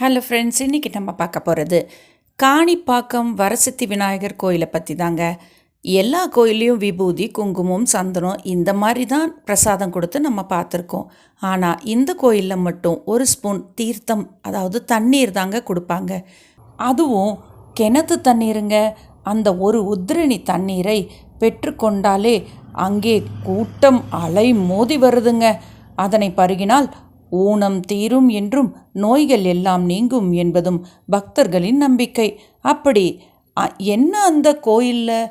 Hello friends இன்றைக்கி நம்ம பார்க்க போகிறது காணிப்பாக்கம் வரசத்தி விநாயகர் கோயிலை பற்றி தாங்க எல்லா கோயிலையும் விபூதி குங்குமம் சந்தனம் இந்த மாதிரி தான் பிரசாதம் கொடுத்து நம்ம பார்த்துருக்கோம். ஆனால் இந்த கோயிலில் மட்டும் ஒரு ஸ்பூன் தீர்த்தம் அதாவது தண்ணீர் தாங்க கொடுப்பாங்க. அதுவும் கிணத்து தண்ணீருங்க. அந்த ஒரு உத்ரணி தண்ணீரை பெற்றுக்கொண்டாலே அங்கே கூட்டம் அலை மோதி வருதுங்க. அதனை பருகினால் ஊனம் தீரும் என்றும் நோய்கள் எல்லாம் நீங்கும் என்பதும் பக்தர்களின் நம்பிக்கை. அப்படி அ- என்ன அந்த கோயிலில்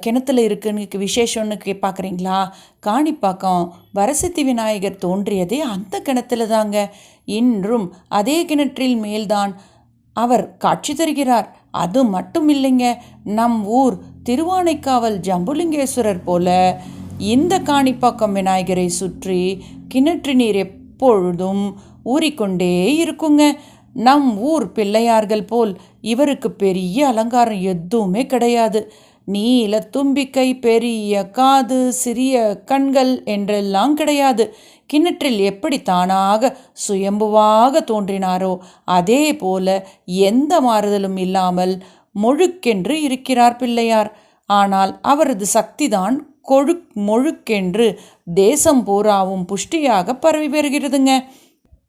கிணத்துல இருக்குன்னு விசேஷம்னு கே பார்க்குறீங்களா காணிப்பாக்கம் வரசித்தி விநாயகர் தோன்றியதே அந்த கிணத்துல தாங்க. இன்றும் அதே கிணற்றில் மேல்தான் அவர் காட்சி தருகிறார். அது மட்டும் இல்லைங்க நம் ஊர் திருவானைக்காவல் ஜம்புலிங்கேஸ்வரர் போல இந்த காணிப்பாக்கம் விநாயகரை சுற்றி கிணற்று நீர் எப்பொழுதும் ஊறிக்கொண்டே இருக்குங்க. நம் ஊர் பிள்ளையார்கள் போல் இவருக்கு பெரிய அலங்காரம் எதுவுமே கிடையாது. நீல தும்பிக்கை பெரிய காது சிறிய கண்கள் என்றெல்லாம் கிடையாது. கிணற்றில் எப்படி தானாக சுயம்புவாக தோன்றினாரோ அதே போல எந்த மாறுதலும் இல்லாமல் முழுக்கென்று இருக்கிறார் பிள்ளையார். ஆனால் அவரது சக்திதான் கொழுக் மொழுக்கென்று தேசம் பூராவும் புஷ்டியாக பரவி வருகிறதுங்க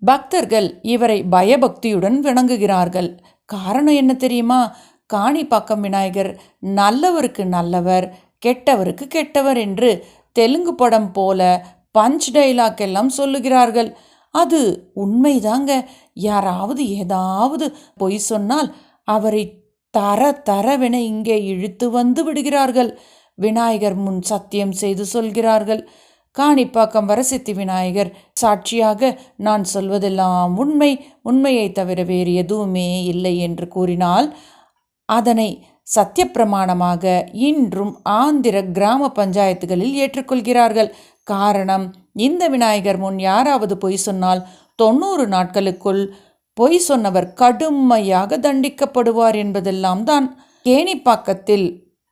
பக்தர்கள் இவரை பயபக்தியுடன் விளங்குகிறார்கள். காரணம் என்ன தெரியுமா? காணிப்பாக்கம் விநாயகர் நல்லவருக்கு நல்லவர் கெட்டவருக்கு கெட்டவர் என்று தெலுங்கு படம் போல பஞ்ச் டைலாக் எல்லாம் சொல்லுகிறார்கள். அது உண்மைதாங்க. யாராவது ஏதாவது பொய் சொன்னால் அவரை தர தரவென இங்கே இழுத்து வந்து விடுகிறார்கள். விநாயகர் முன் சத்தியம் செய்து சொல்கிறார்கள். காணிப்பாக்கம் வரசித்தி விநாயகர் சாட்சியாக நான் சொல்வதெல்லாம் உண்மை உண்மையை தவிர வேறு எதுவுமே இல்லை என்று கூறினால் அதனை சத்தியப்பிரமாணமாக இன்றும் ஆந்திர கிராம பஞ்சாயத்துகளில் ஏற்றுக்கொள்கிறார்கள். காரணம் இந்த விநாயகர் முன் யாராவது பொய் சொன்னால் தொண்ணூறு நாட்களுக்குள் பொய் சொன்னவர் கடுமையாக தண்டிக்கப்படுவார் என்பதெல்லாம் தான். கேணிப்பாக்கத்தில்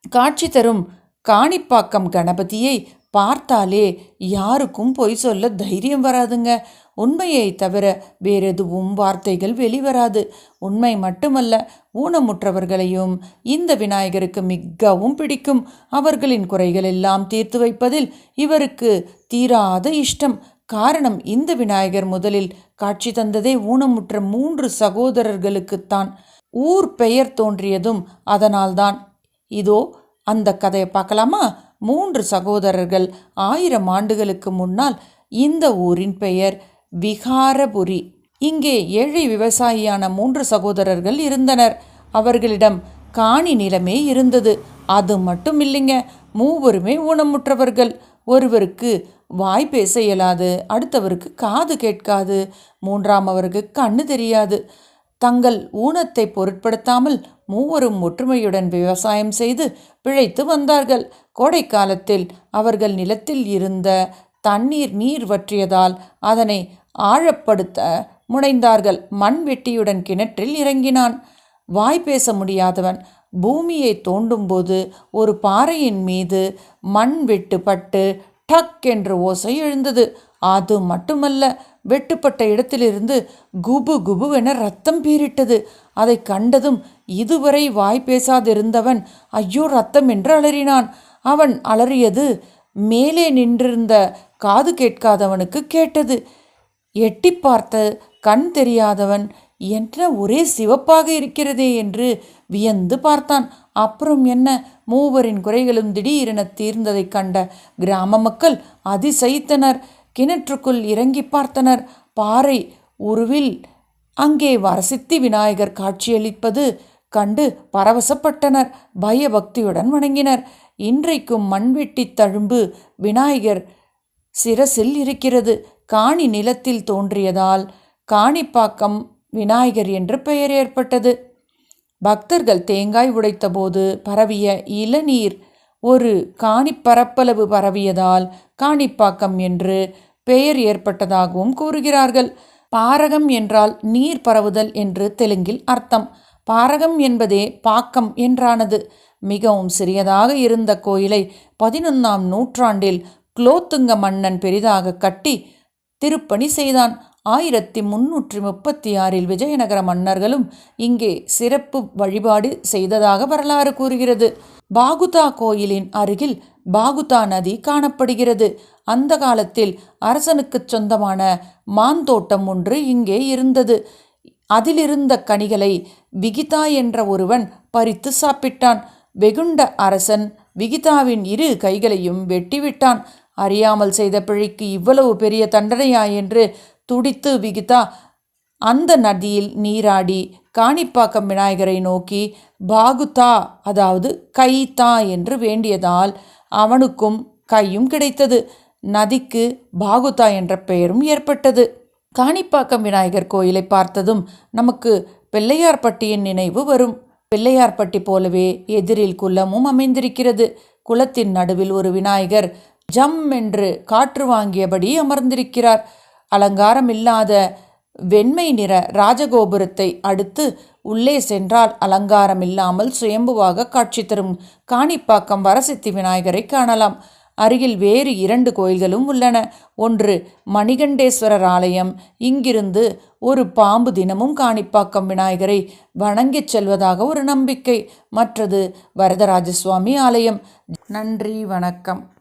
காட்சி தரும் காணிப்பாக்கம் கணபதியை பார்த்தாலே யாருக்கும் பொய் சொல்ல தைரியம் வராதுங்க. உண்மையை தவிர வேறெதுவும் வார்த்தைகள் வெளிவராது. உண்மை மட்டுமல்ல ஊனமுற்றவர்களையும் இந்த விநாயகருக்கு மிகவும் பிடிக்கும். அவர்களின் குறைகள் எல்லாம் தீர்த்து வைப்பதில் இவருக்கு தீராத இஷ்டம். காரணம் இந்த விநாயகர் முதலில் காட்சி தந்ததே ஊனமுற்ற மூன்று சகோதரர்களுக்குத்தான். ஊர் பெயர் தோன்றியதும் அதனால்தான். இதோ அந்த கதையை பார்க்கலாமா? மூன்று சகோதரர்கள் ஆயிரம் ஆண்டுகளுக்கு முன்னால் இந்த ஊரின் பெயர் விகாரபுரி இங்கே ஏழை விவசாயியான மூன்று சகோதரர்கள் இருந்தனர். அவர்களிடம் காணி நிலமே இருந்தது. அது மட்டும் இல்லைங்க மூவருமே ஊனமுற்றவர்கள். ஒருவருக்கு வாய் பேச இயலாது அடுத்தவருக்கு காது கேட்காது. மூன்றாம் அவருக்கு கண்ணு தெரியாது. தங்கள் ஊனத்தை பொருட்படுத்தாமல் மூவரும் ஒற்றுமையுடன் விவசாயம் செய்து பிழைத்து வந்தார்கள். கோடைக்காலத்தில் அவர்கள் நிலத்தில் இருந்த தண்ணீர் நீர் வற்றியதால் அதனை ஆழப்படுத்த முனைந்தார்கள். மண் வெட்டியுடன் கிணற்றில் இறங்கினான். வாய் பேச முடியாதவன் பூமியை தோண்டும்போது ஒரு பாறையின் மீது மண் வெட்டுப்பட்டு டக் என்ற ஓசை எழுந்தது. அது மட்டுமல்ல வெட்டுப்பட்ட இடத்திலிருந்து குபு குபுவென ரத்தம் பீரிட்டது அதை கண்டதும் இதுவரை வாய் பேசாதிருந்தவன் ஐயோ ரத்தம் என்று அலறினான். அவன் அலறியது மேலே நின்றிருந்த காது கேட்காதவனுக்கு கேட்டது. எட்டி பார்த்த கண் தெரியாதவன் என்ன ஒரே சிவப்பாக இருக்கிறதே என்று வியந்து பார்த்தான். அப்புறம் என்ன? மூவரின் குறைகளும் திடீரென தீர்ந்ததைக் கண்ட கிராம மக்கள் அதிசயித்தனர். கிணற்றுக்குள் இறங்கி பார்த்தனர். பாறை உருவில் அங்கே வரசித்தி விநாயகர் காட்சியளிப்பது கண்டு பரவசப்பட்டனர். பயபக்தியுடன் வணங்கினர். இன்றைக்கும் மண்வெட்டி தழும்பு விநாயகர் சிரசில் இருக்கிறது. காணி நிலத்தில் தோன்றியதால் காணிப்பாக்கம் விநாயகர் என்று பெயர் ஏற்பட்டது. பக்தர்கள் தேங்காய் உடைத்தபோது பரவிய இளநீர் ஒரு காணிப்பரப்பளவு பரவியதால் காணிப்பாக்கம் என்று பெயர் ஏற்பட்டதாகவும் கூறுகிறார்கள். பாரகம் என்றால் நீர் பரவுதல் என்று தெலுங்கில் அர்த்தம். பாரகம் என்பதே பாக்கம் என்றானது. மிகவும் சிறியதாக இருந்த கோயிலை பதினொன்றாம் நூற்றாண்டில் குலோத்துங்க மன்னன் பெரிதாக கட்டி திருப்பணி செய்தான். ஆயிரத்தி முன்னூற்றி முப்பத்தி ஆறில் விஜயநகர மன்னர்களும் இங்கே சிறப்பு வழிபாடு செய்ததாக வரலாறு கூறுகிறது. பாகுதா கோயிலின் அருகில் பாகுதா நதி காணப்படுகிறது. அந்த காலத்தில் அரசனுக்குச் சொந்தமான மாந்தோட்டம் ஒன்று இங்கே இருந்தது. அதிலிருந்த கனிகளை விகிதா என்ற ஒருவன் பறித்து சாப்பிட்டான். வெகுண்ட அரசன் விகிதாவின் இரு கைகளையும் வெட்டிவிட்டான். அறியாமல் செய்த பிழைக்கு இவ்வளவு பெரிய தண்டனையா என்று துடித்து விகிதா. அந்த நதியில் நீராடி காணிப்பாக்கம் விநாயகரை நோக்கி பாகுதா அதாவது கைதா என்று வேண்டியதால் அவனுக்கும் கையும் கிடைத்தது. நதிக்கு பாகுதா என்ற பெயரும் ஏற்பட்டது. காணிப்பாக்கம் விநாயகர் கோயிலை பார்த்ததும் நமக்கு பிள்ளையார்பட்டியின் நினைவு வரும். பிள்ளையார்பட்டி போலவே எதிரில் குளமும் அமைந்திருக்கிறது. குளத்தின் நடுவில் ஒரு விநாயகர் ஜம் என்று காற்று வாங்கியபடி அமர்ந்திருக்கிறார். அலங்காரம் இல்லாத வெண்மை நிற ராஜகோபுரத்தை அடுத்து உள்ளே சென்றால் அலங்காரம் இல்லாமல் சுயம்புவாக காட்சி தரும் காணிப்பாக்கம் வரசித்தி விநாயகரை காணலாம். அருகில் வேறு இரண்டு கோயில்களும் உள்ளன. ஒன்று மணிகண்டேஸ்வரர் ஆலயம். இங்கிருந்து ஒரு பாம்பு தினமும் காணிப்பாக்கம் விநாயகரை வணங்கிச் செல்வதாக ஒரு நம்பிக்கை. மற்றது வரதராஜசுவாமி ஆலயம். நன்றி வணக்கம்.